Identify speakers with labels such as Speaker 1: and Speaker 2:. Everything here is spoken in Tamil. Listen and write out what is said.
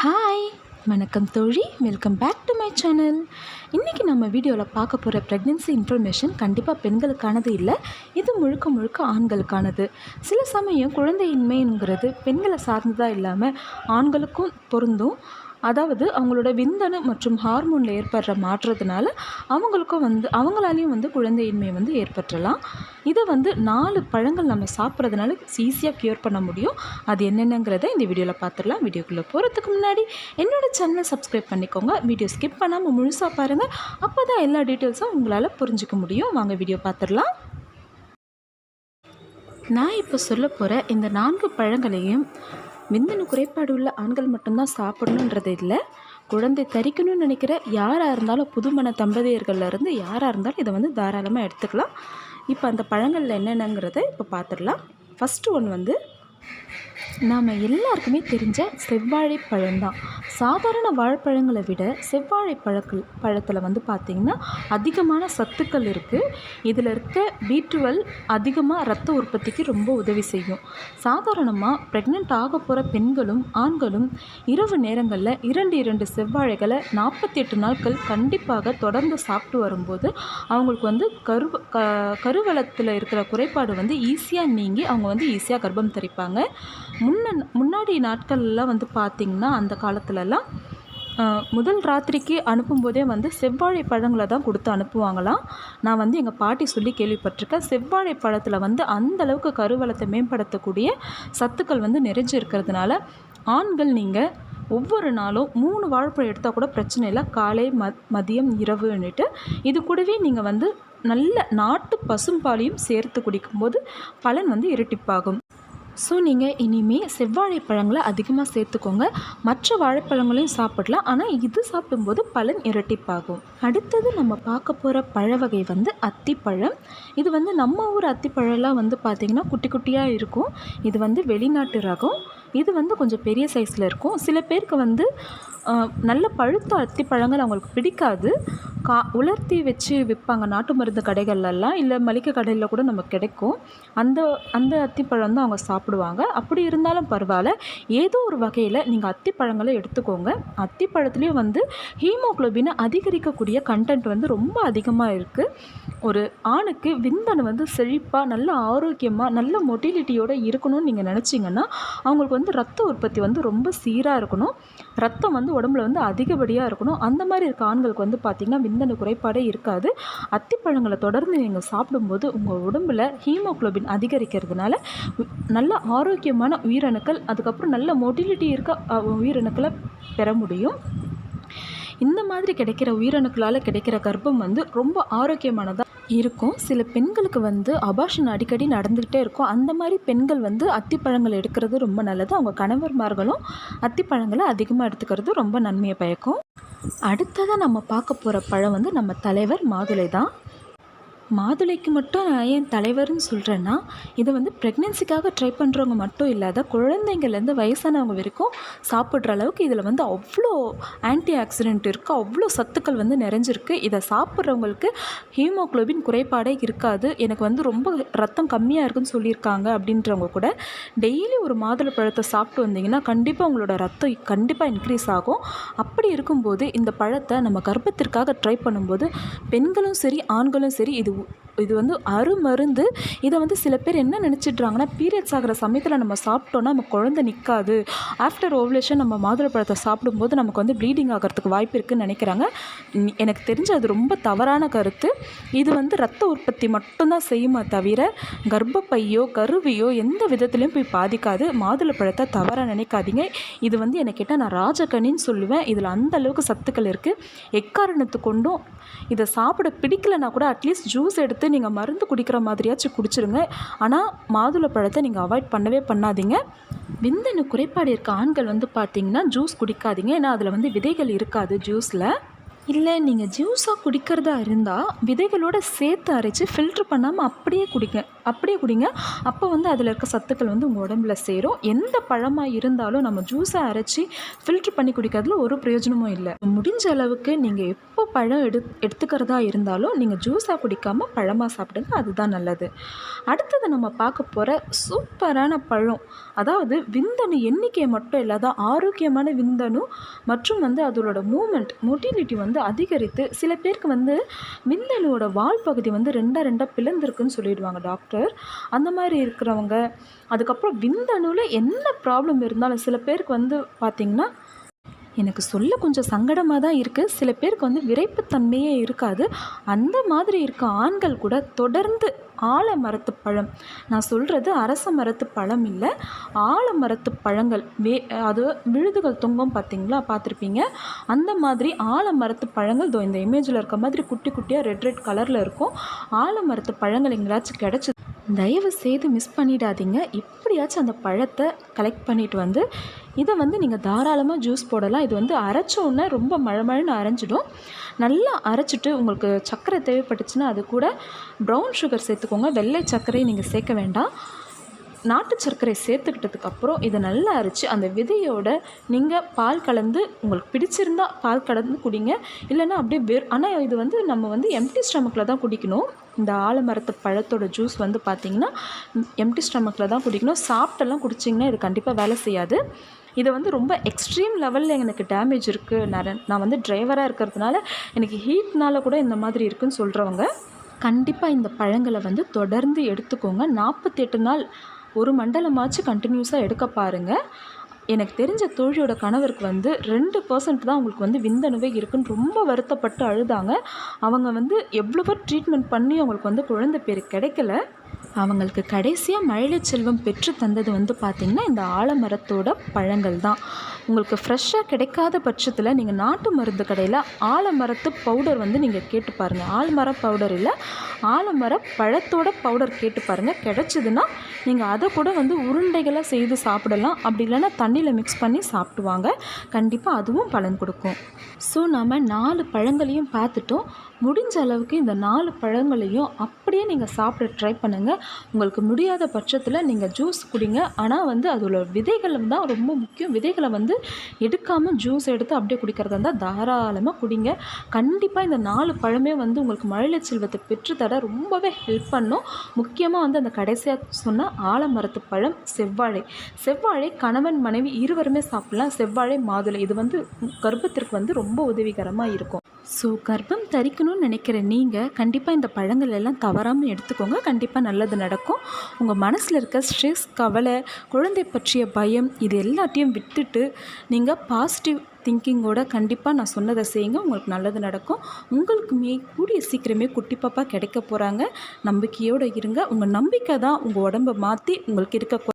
Speaker 1: ஹாய் வணக்கம் தோழி. Welcome back to my channel இன்றைக்கி நம்ம வீடியோவில் பார்க்க போகிற ப்ரெக்னென்சி இன்ஃபர்மேஷன் கண்டிப்பாக பெண்களுக்கானது இல்லை இது முழுக்க முழுக்க ஆண்களுக்கானது. சில சமயம் குழந்தையின்மைங்கிறது பெண்களை சார்ந்ததாக இல்லாமல் ஆண்களுக்கும் பொருந்தும். அதாவது அவங்களோட விந்தணு மற்றும் ஹார்மோனில் ஏற்படுற மாற்றத்தினால அவங்களுக்கும் வந்து அவங்களாலையும் வந்து குழந்தையின்மை வந்து ஏற்பட்டுறலாம். இதை வந்து நாலு பழங்கள் நம்ம சாப்பிட்றதுனால ஈஸியாக க்யூர் பண்ண முடியும். அது என்னென்னங்கிறத இந்த வீடியோவில் பார்த்துடலாம் வீடியோக்குள்ளே போகிறதுக்கு முன்னாடி என்னோடய சேனல் சப்ஸ்கிரைப் பண்ணிக்கோங்க. வீடியோ ஸ்கிப் பண்ணாமல் முழுசாக பாருங்கள் அப்போ தான் எல்லா டீட்டெயில்ஸும் உங்களால் புரிஞ்சுக்க முடியும். வாங்க வீடியோ பார்த்துடலாம் நான் இப்போ சொல்ல போகிற இந்த நான்கு பழங்களையும் விந்தணு குறைபாடு உள்ள ஆண்கள் மட்டும்தான் சாப்பிடணுன்றது இல்லை. குழந்தை தரிக்கணும்னு நினைக்கிற யாராக இருந்தாலும் புதுமண தம்பதியர்கள்லேருந்து யாராக இருந்தாலும் இதை வந்து தாராளமாக எடுத்துக்கலாம். இப்போ அந்த பழங்களில் என்னென்னங்கிறத இப்போ பார்த்துடலாம் ஃபஸ்ட்டு ஒன்று வந்து நாம் எல்லாருக்குமே தெரிஞ்ச செவ்வாழைப்பழம்தான் சாதாரண வாழைப்பழங்களை விட செவ்வாழைப்பழக்கள் பழத்தில் வந்து பார்த்திங்கன்னா அதிகமான சத்துக்கள் இருக்குது இதில் இருக்க பி டுவெல் அதிகமாக ரத்த உற்பத்திக்கு ரொம்ப உதவி செய்யும். சாதாரணமாக ப்ரெக்னென்ட் ஆக போகிற பெண்களும் ஆண்களும் இரவு நேரங்களில் இரண்டு இரண்டு செவ்வாழைகளை நாற்பத்தி எட்டு நாட்கள் கண்டிப்பாக தொடர்ந்து சாப்பிட்டு வரும்போது அவங்களுக்கு வந்து கரு க கருவளத்தில் இருக்கிற குறைபாடு வந்து ஈஸியாக நீங்கி அவங்க வந்து ஈஸியாக கர்ப்பம் தரிப்பாங்க. முன்ன முன்னாடி நாட்கள்லாம் வந்து பார்த்திங்கன்னா அந்த காலத்துலலாம் முதல் ராத்திரிக்கு அனுப்பும்போதே வந்து செவ்வாழை பழங்களை தான் கொடுத்து அனுப்புவாங்களாம். நான் வந்து எங்கள் பாட்டி சொல்லி கேள்விப்பட்டிருக்கேன். செவ்வாழை பழத்தில் வந்து அந்த அளவுக்கு கருவளத்தை மேம்படுத்தக்கூடிய சத்துக்கள் வந்து நிறைஞ்சு இருக்கிறதுனால ஆண்கள் நீங்கள் ஒவ்வொரு நாளும் மூணு வாழைப்பழம் எடுத்தால் கூட பிரச்சனை இல்லை. காலை ம மதியம் இரவுன்னுட்டு. இது கூடவே நீங்கள் வந்து நல்ல நாட்டு பசும்பாலையும் சேர்த்து குடிக்கும்போது பலன் வந்து இரட்டிப்பாகும். ஸோ நீங்கள் இனிமேல் செவ்வாழை பழங்களை அதிகமாக சேர்த்துக்கோங்க. மற்ற வாழைப்பழங்களையும் சாப்பிடலாம். ஆனால் இது சாப்பிடும்போது பலன் இரட்டிப்பாகும். அடுத்தது நம்ம பார்க்க போகிற பழ வகை வந்து அத்திப்பழம். இது வந்து நம்ம ஊர் அத்திப்பழம்லாம் வந்து பார்த்திங்கன்னா குட்டி குட்டியாக இருக்கும். இது வந்து வெளிநாட்டு ரகம். இது வந்து கொஞ்சம் பெரிய சைஸில் இருக்கும். சில பேருக்கு வந்து நல்ல பழுத்த அத்திப்பழங்கள் அவங்களுக்கு பிடிக்காது. கா உலர்த்தி வச்சு விற்பாங்க. நாட்டு மருந்து கடைகள்லாம் இல்லை மளிகை கடையில் கூட நமக்கு கிடைக்கும். அந்த அந்த அத்திப்பழம் தான் அவங்க சாப்பிடுவாங்க. அப்படி இருந்தாலும் பரவாயில்ல. ஏதோ ஒரு வகையில் நீங்கள் அத்திப்பழங்களை எடுத்துக்கோங்க. அத்திப்பழத்துலேயும் வந்து ஹீமோக்ளோபினை அதிகரிக்கக்கூடிய கண்டென்ட் வந்து ரொம்ப அதிகமாக இருக்குது ஒரு ஆணுக்கு விந்தணு வந்து செழிப்பாக நல்ல ஆரோக்கியமாக நல்ல மொட்டிலிட்டியோடு இருக்கணும்னு நீங்கள் நினச்சிங்கன்னா அவங்களுக்கு வந்து ரத்த உற்பத்தி வந்து ரொம்ப சீராக இருக்கணும். ரத்தம் வந்து உடம்புல வந்து அதிகப்படியாக இருக்கணும். அந்த மாதிரி இருக்க ஆண்களுக்கு வந்து பார்த்திங்கன்னா விந்தணு குறைபாடே இருக்காது. அத்திப்பழங்களை தொடர்ந்து நீங்கள் சாப்பிடும்போது உங்கள் உடம்புல ஹீமோகுளோபின் அதிகரிக்கிறதுனால நல்ல ஆரோக்கியமான உயிரணுக்கள் அதுக்கப்புறம் நல்ல மொட்டிலிட்டி இருக்க உயிரணுக்களை பெற முடியும். இந்த மாதிரி கிடைக்கிற உயிரணுக்களால் கிடைக்கிற கர்ப்பம் வந்து ரொம்ப ஆரோக்கியமானதாக இருக்கும். சில பெண்களுக்கு வந்து அபாஷன் அடிக்கடி நடந்துக்கிட்டே இருக்கும். அந்த மாதிரி பெண்கள் வந்து அத்திப்பழங்கள் எடுக்கிறது ரொம்ப நல்லது. அவங்க கணவர்மார்களும் அத்திப்பழங்களை அதிகமாக எடுத்துக்கிறது ரொம்ப நன்மையை பயக்கும். அடுத்ததாக நம்ம பார்க்க போகிற பழம் வந்து நம்ம தலைவர் மாதுளை தான். மாதுளைக்கு மட்டும் நான் ஏன் தலைவர்னு சொல்கிறேன்னா இதை வந்து ப்ரெக்னென்சிக்காக ட்ரை பண்ணுறவங்க மட்டும் இல்லாத குழந்தைங்கள்லேருந்து வயசானவங்க வரைக்கும் சாப்பிட்ற அளவுக்கு இதில் வந்து அவ்வளோ ஆன்டி ஆக்சிடென்ட் இருக்குது அவ்வளோ சத்துக்கள் வந்து நிறைஞ்சிருக்கு. இதை சாப்பிட்றவங்களுக்கு ஹீமோகுளோபின் குறைபாடே இருக்காது. எனக்கு வந்து ரொம்ப ரத்தம் கம்மியாக இருக்குன்னு சொல்லியிருக்காங்க அப்படின்றவங்க கூட டெய்லி ஒரு மாதுளை பழத்தை சாப்பிட்டு வந்தீங்கன்னா கண்டிப்பாக உங்களோட ரத்தம் கண்டிப்பாக இன்க்ரீஸ் ஆகும். அப்படி இருக்கும்போது இந்த பழத்தை நம்ம கர்ப்பத்திற்காக ட்ரை பண்ணும்போது பெண்களும் சரி ஆண்களும் சரி இது o இது வந்து அருமருந்து. இதை வந்து சில பேர் என்ன நினச்சிட்றாங்கன்னா பீரியட்ஸ் ஆகிற சமயத்தில் நம்ம சாப்பிட்டோன்னா நம்ம குழந்தை நிற்காது ஆஃப்டர் ஓவலேஷன் நம்ம மாதுளை பழத்தை சாப்பிடும்போது நமக்கு வந்து ப்ளீடிங் ஆகிறதுக்கு வாய்ப்பு இருக்குன்னு நினைக்கிறாங்க. எனக்கு தெரிஞ்ச அது ரொம்ப தவறான கருத்து. இது வந்து ரத்த உற்பத்தி மட்டும்தான் செய்யுமா தவிர கர்ப்பப்பையோ கருவியோ எந்த விதத்துலையும் போய் பாதிக்காது. மாதுளை பழத்தை தவறாக நினைக்காதீங்க. இது வந்து என்னை கேட்டால் நான் ராஜகனின்னு சொல்லுவேன். இதில் அந்த அளவுக்கு சத்துக்கள் இருக்குது எக்காரணத்து கொண்டும் இதை சாப்பிட பிடிக்கலனா கூட அட்லீஸ்ட் ஜூஸ் எடுத்து நீங்கள் மருந்து குடிக்கிற மாதிரியாச்சும் குடிச்சிருங்க. ஆனால் மாதுளை பழத்தை நீங்கள் அவாய்ட் பண்ணவே பண்ணாதீங்க. விந்தணு குறைபாடு இருக்க ஆண்கள் வந்து பார்த்தீங்கன்னா ஜூஸ் குடிக்காதீங்க. ஏன்னா அதில் வந்து விதைகள் இருக்காது ஜூஸில் இல்லை நீங்கள் ஜூஸாக குடிக்கிறதா இருந்தால் விதைகளோட சேர்த்து அரைச்சி ஃபில்ட்ரு பண்ணாமல் அப்படியே குடிங்க. அப்படியே குடிங்க. அப்போ வந்து அதில் இருக்க சத்துக்கள் வந்து உங்கள் உடம்புல சேரும். எந்த பழமாக இருந்தாலும் நம்ம ஜூஸை அரைச்சி ஃபில்ட்ரு பண்ணி குடிக்கிறதுல ஒரு பிரயோஜனமும் இல்லை. முடிஞ்ச அளவுக்கு நீங்கள் எப்போ பழம் எடு எடுத்துக்கிறதா இருந்தாலும் நீங்கள் ஜூஸாக குடிக்காமல் பழமாக சாப்பிடுங்க அதுதான் நல்லது. அடுத்தது நம்ம பார்க்க போகிற சூப்பரான பழம். அதாவது விந்தணு எண்ணிக்கையை மட்டும் இல்லாத ஆரோக்கியமான விந்தணு மற்றும் வந்து அதோட மூமெண்ட் மொட்டிலிட்டி வந்து அதிகரித்து சில பேருக்கு வந்து விந்தணுவோட வால் பகுதி வந்து ரெண்டாக ரெண்டாக பிளந்திருக்குன்னு சொல்லிடுவாங்க டாக்டர். அந்த மாதிரி இருக்கிறவங்க அதுக்கப்புறம் விந்தணுவில் என்ன ப்ராப்ளம் இருந்தாலும் சில பேருக்கு வந்து பார்த்திங்கன்னா எனக்கு சொல்ல கொஞ்சம் சங்கடமாக தான் இருக்குது சில பேருக்கு வந்து விரைப்புத்தன்மையே இருக்காது. அந்த மாதிரி இருக்க ஆண்கள் கூட தொடர்ந்து ஆலமரத்து பழம் நான் சொல்கிறது அரச மரத்து பழம் இல்லை ஆலமரத்து பழங்கள் வே அது விழுதுகள் தொங்கும் பார்த்தீங்களா பார்த்துருப்பீங்க அந்த மாதிரி ஆலமரத்து பழங்கள் தோ இந்த இமேஜில் இருக்க மாதிரி குட்டி குட்டியாக ரெட் ரெட் கலரில் இருக்கும். ஆலமரத்து பழங்கள் எங்கேயாச்சும் கிடச்சி தயவு செய்து மிஸ் பண்ணிடாதீங்க. எப்படியாச்சும் அந்த பழத்தை கலெக்ட் பண்ணிட்டு வந்து இதை வந்து நீங்கள் தாராளமாக ஜூஸ் போடலாம். இது வந்து அரைச்ச உடனே ரொம்ப மழமழன்னு அரைஞ்சிடும். நல்லா அரைச்சிட்டு உங்களுக்கு சர்க்கரை தேவைப்பட்டுச்சுன்னா அது கூட ப்ரௌன் சுகர் சேர்த்துக்கோங்க. வெள்ளை சர்க்கரையை நீங்கள் சேர்க்க வேண்டாம். நாட்டு சர்க்கரை சேர்த்துக்கிட்டதுக்கப்புறம் இதை நல்லா அரைச்சி அந்த விதையோட நீங்கள் பால் கலந்து உங்களுக்கு பிடிச்சிருந்தா பால் கலந்து குடிங்க. இல்லைன்னா அப்படியே வெறு ஆனால் இது வந்து நம்ம வந்து எம்டி ஸ்டமக்கில் தான் குடிக்கணும். இந்த ஆலமரத்து பழத்தோட ஜூஸ் வந்து பார்த்திங்கன்னா எம்டி ஸ்டமக்கில் தான் குடிக்கணும். சாப்பிட்டெல்லாம் குடிச்சிங்கன்னா இது கண்டிப்பாக வேலை செய்யாது. இதை வந்து ரொம்ப எக்ஸ்ட்ரீம் லெவலில் எனக்கு டேமேஜ் இருக்குது நான் நான் வந்து டிரைவராக இருக்கிறதுனால எனக்கு ஹீட்னால் கூட இந்த மாதிரி இருக்குன்னு சொல்கிறவங்க கண்டிப்பாக இந்த பழங்களை வந்து தொடர்ந்து எடுத்துக்கோங்க. நாற்பத்தெட்டு நாள் ஒரு மண்டலமாச்சு கண்டினியூஸாக எடுக்க பாருங்கள் எனக்கு தெரிஞ்ச தோழியோட கணவருக்கு வந்து ரெண்டு பர்சன்ட் தான் அவங்களுக்கு வந்து விந்தணுவே இருக்குன்னு ரொம்ப வருத்தப்பட்டு அழுதாங்க. அவங்க வந்து எவ்வளவோ ட்ரீட்மெண்ட் பண்ணி அவங்களுக்கு வந்து குழந்தை பேர் கிடைக்கல. அவங்களுக்கு கடைசியாக மழலை செல்வம் பெற்று தந்தது வந்து பார்த்திங்கன்னா இந்த ஆலமரத்தோட பழங்கள் தான் உங்களுக்கு ஃப்ரெஷ்ஷாக கிடைக்காத பட்சத்தில் நீங்கள் நாட்டு மருந்து கடையில் ஆலமரத்து பவுடர் வந்து நீங்கள் கேட்டு பாருங்கள் ஆலமர பவுடர் இல்லை ஆலமர பழத்தோட பவுடர் கேட்டு பாருங்கள் கிடச்சிதுன்னா நீங்கள் அதை கூட வந்து உருண்டைகளாக செய்து சாப்பிடலாம். அப்படி இல்லைன்னா தண்ணியில் மிக்ஸ் பண்ணி சாப்பிடுவாங்க. கண்டிப்பாக அதுவும் பலன் கொடுக்கும். ஸோ நம்ம நாலு பழங்களையும் பார்த்துட்டோம். முடிஞ்ச அளவுக்கு இந்த நாலு பழங்களையும் அப்படியே நீங்கள் சாப்பிட ட்ரை பண்ணுங்கள் உங்களுக்கு முடியாத பட்சத்தில் நீங்கள் ஜூஸ் குடிங்க. ஆனால் வந்து அதோட விதைகள் தான் ரொம்ப முக்கியம். விதைகளை வந்து எடுக்காமல் ஜூஸ் எடுத்து அப்படியே குடிக்கிறதா இருந்தால் தாராளமாக குடிங்க. கண்டிப்பாக இந்த நாலு பழமே வந்து உங்களுக்கு மழலை செல்வத்தை பெற்றுத்தர ரொம்பவே ஹெல்ப் பண்ணும். முக்கியமாக வந்து அந்த கடைசியாக சொன்ன ஆலமரத்து பழம் செவ்வாழை. செவ்வாழை கணவன் மனைவி இருவருமே சாப்பிடலாம். செவ்வாழை மாதுளை. இது வந்து கர்ப்பத்திற்கு வந்து ரொம்ப உதவிகரமாக இருக்கும். ஸோ கர்ப்பம் தரிக்கணும்னு நினைக்கிற நீங்கள் கண்டிப்பாக இந்த பழங்கள் எல்லாம் தவறாமல் எடுத்துக்கோங்க. கண்டிப்பாக நல்லது நடக்கும். உங்கள் மனசில் இருக்க ஸ்ட்ரெஸ் கவலை குழந்தை பற்றிய பயம் இது எல்லாத்தையும் விட்டுட்டு நீங்கள் பாசிட்டிவ் திங்கிங்கோட கண்டிப்பாக நான் சொன்னதை செய்யுங்க. உங்களுக்கு நல்லது நடக்கும். உங்களுக்குமே கூடிய சீக்கிரமே குட்டி பாப்பா கிடைக்க போகிறாங்க நம்பிக்கையோடு இருங்க. உங்கள் நம்பிக்கை தான் உங்கள் உடம்பை மாற்றி உங்களுக்கு இருக்க